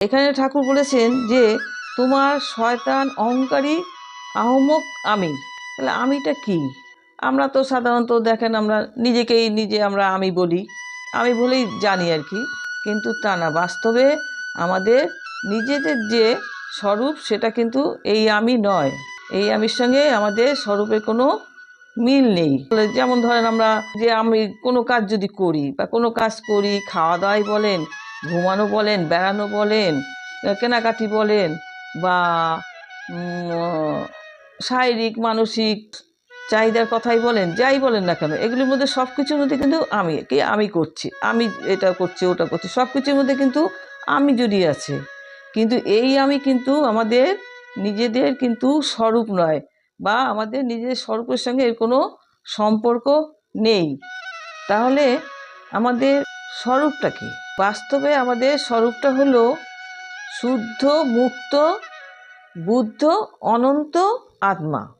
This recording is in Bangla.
এখানে ঠাকুর বলেছেন যে, তোমার শয়তান অহংকারী আহমক আমি। তাহলে আমিটা কি? আমরা তো সাধারণত দেখেন আমরা নিজেকেই নিজে আমরা আমি বলি। আমি বলেই জানি আর কি। কিন্তু তা না, বাস্তবে আমাদের নিজেদের যে স্বরূপ সেটা কিন্তু এই আমি নয়। এই আমির সঙ্গে আমাদের স্বরূপের কোনো মিল নেই। যেমন ধরেন আমরা যে আমি কোনো কাজ যদি করি বা কোনো কাজ করি খাওয়া দাওয়াই বলেন ঘুমানো বলেন, বেড়ানো বলেন কেনাকাটি বলেন বা শারীরিক, মানসিক চাহিদার কথাই বলেন, যাই বলেন না কেন, এগুলির মধ্যে সব কিছুর মধ্যে কিন্তু আমি, কি আমি করছি, আমি এটা করছি, ওটা করছি সব কিছুর মধ্যে কিন্তু আমি জড়িয়ে আছে। কিন্তু এই আমি কিন্তু আমাদের নিজেদের কিন্তু স্বরূপ নয় বা আমাদের নিজের স্বরূপের সঙ্গে এর কোনো সম্পর্ক নেই। তাহলে আমাদের স্বরূপটা কি? বাস্তবে আমাদের স্বরূপটা হলো শুদ্ধ মুক্ত বুদ্ধ অনন্ত আত্মা।